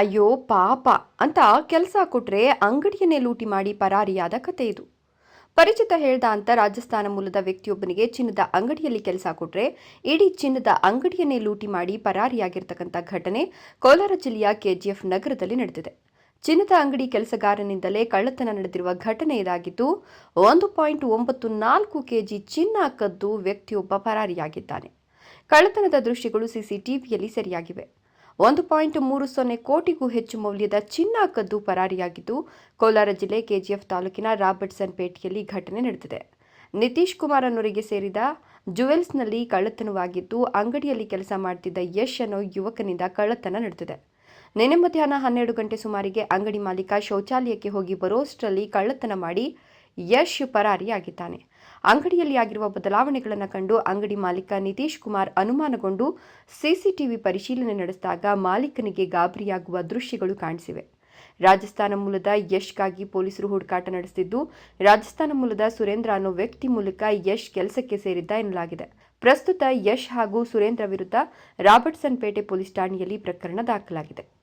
ಅಯ್ಯೋ ಪಾಪ ಅಂತ ಕೆಲಸ ಕೊಟ್ರೆ ಅಂಗಡಿಯನ್ನೇ ಲೂಟಿ ಮಾಡಿ ಪರಾರಿಯಾದ ಕತೆ ಇದು. ಪರಿಚಿತ ಹೇಳ್ದ ಅಂತ ರಾಜಸ್ಥಾನ ಮೂಲದ ವ್ಯಕ್ತಿಯೊಬ್ಬನಿಗೆ ಚಿನ್ನದ ಅಂಗಡಿಯಲ್ಲಿ ಕೆಲಸ ಕೊಟ್ರೆ ಇಡೀ ಚಿನ್ನದ ಅಂಗಡಿಯನ್ನೇ ಲೂಟಿ ಮಾಡಿ ಪರಾರಿಯಾಗಿರ್ತಕ್ಕಂಥ ಘಟನೆ ಕೋಲಾರ ಜಿಲ್ಲೆಯ ಕೆಜಿಎಫ್ ನಗರದಲ್ಲಿ ನಡೆದಿದೆ. ಚಿನ್ನದ ಅಂಗಡಿ ಕೆಲಸಗಾರನಿಂದಲೇ ಕಳ್ಳತನ ನಡೆದಿರುವ ಘಟನೆ ಇದಾಗಿದ್ದು, ಒಂದು ಪಾಯಿಂಟ್ ಒಂಬತ್ತು ನಾಲ್ಕು ಕೆಜಿ ಚಿನ್ನ ಕದ್ದು ವ್ಯಕ್ತಿಯೊಬ್ಬ ಪರಾರಿಯಾಗಿದ್ದಾನೆ. ಕಳ್ಳತನದ ದೃಶ್ಯಗಳು ಸಿಸಿಟಿವಿಯಲ್ಲಿ ಸೆರೆಯಾಗಿವೆ. ಒಂದು ಪಾಯಿಂಟ್ ಮೂರು ಸೊನ್ನೆ ಕೋಟಿಗೂ ಹೆಚ್ಚು ಮೌಲ್ಯದ ಚಿನ್ನ ಕದ್ದು ಪರಾರಿಯಾಗಿದ್ದು, ಕೋಲಾರ ಜಿಲ್ಲೆ ಕೆಜಿಎಫ್ ತಾಲೂಕಿನ ರಾಬರ್ಟ್ಸನ್ ಪೇಟೆಯಲ್ಲಿ ಘಟನೆ ನಡೆದಿದೆ. ನಿತೀಶ್ ಕುಮಾರ್ ಅನ್ನೋರಿಗೆ ಸೇರಿದ ಜುವೆಲ್ಸ್ನಲ್ಲಿ ಕಳ್ಳತನವಾಗಿದ್ದು, ಅಂಗಡಿಯಲ್ಲಿ ಕೆಲಸ ಮಾಡುತ್ತಿದ್ದ ಯಶ್ ಅನ್ನೋ ಯುವಕನಿಂದ ಕಳ್ಳತನ ನಡೆದಿದೆ. ನಿನ್ನೆ ಮಧ್ಯಾಹ್ನ ಹನ್ನೆರಡು ಗಂಟೆ ಸುಮಾರಿಗೆ ಅಂಗಡಿ ಮಾಲೀಕ ಶೌಚಾಲಯಕ್ಕೆ ಹೋಗಿ ಬರೋಷ್ಟರಲ್ಲಿ ಕಳ್ಳತನ ಮಾಡಿ ಯಶ್ ಪರಾರಿಯಾಗಿದ್ದಾನೆ. ಅಂಗಡಿಯಲ್ಲಿ ಆಗಿರುವ ಬದಲಾವಣೆಗಳನ್ನು ಕಂಡು ಅಂಗಡಿ ಮಾಲೀಕ ನಿತೀಶ್ ಕುಮಾರ್ ಅನುಮಾನಗೊಂಡು ಸಿಸಿಟಿವಿ ಪರಿಶೀಲನೆ ನಡೆಸಿದಾಗ ಮಾಲೀಕನಿಗೆ ಗಾಬರಿಯಾಗುವ ದೃಶ್ಯಗಳು ಕಾಣಿಸಿವೆ. ರಾಜಸ್ಥಾನ ಮೂಲದ ಯಶ್ಗಾಗಿ ಪೊಲೀಸರು ಹುಡುಕಾಟ ನಡೆಸಿದ್ದು, ರಾಜಸ್ಥಾನ ಮೂಲದ ಸುರೇಂದ್ರ ಅನ್ನೋ ವ್ಯಕ್ತಿ ಮೂಲಕ ಯಶ್ ಕೆಲಸಕ್ಕೆ ಸೇರಿದ್ದ ಎನ್ನಲಾಗಿದೆ. ಪ್ರಸ್ತುತ ಯಶ್ ಹಾಗೂ ಸುರೇಂದ್ರ ವಿರುದ್ಧ ರಾಬರ್ಟ್ಸನ್ ಪೇಟೆ ಪೊಲೀಸ್ ಠಾಣೆಯಲ್ಲಿ ಪ್ರಕರಣ ದಾಖಲಾಗಿದೆ.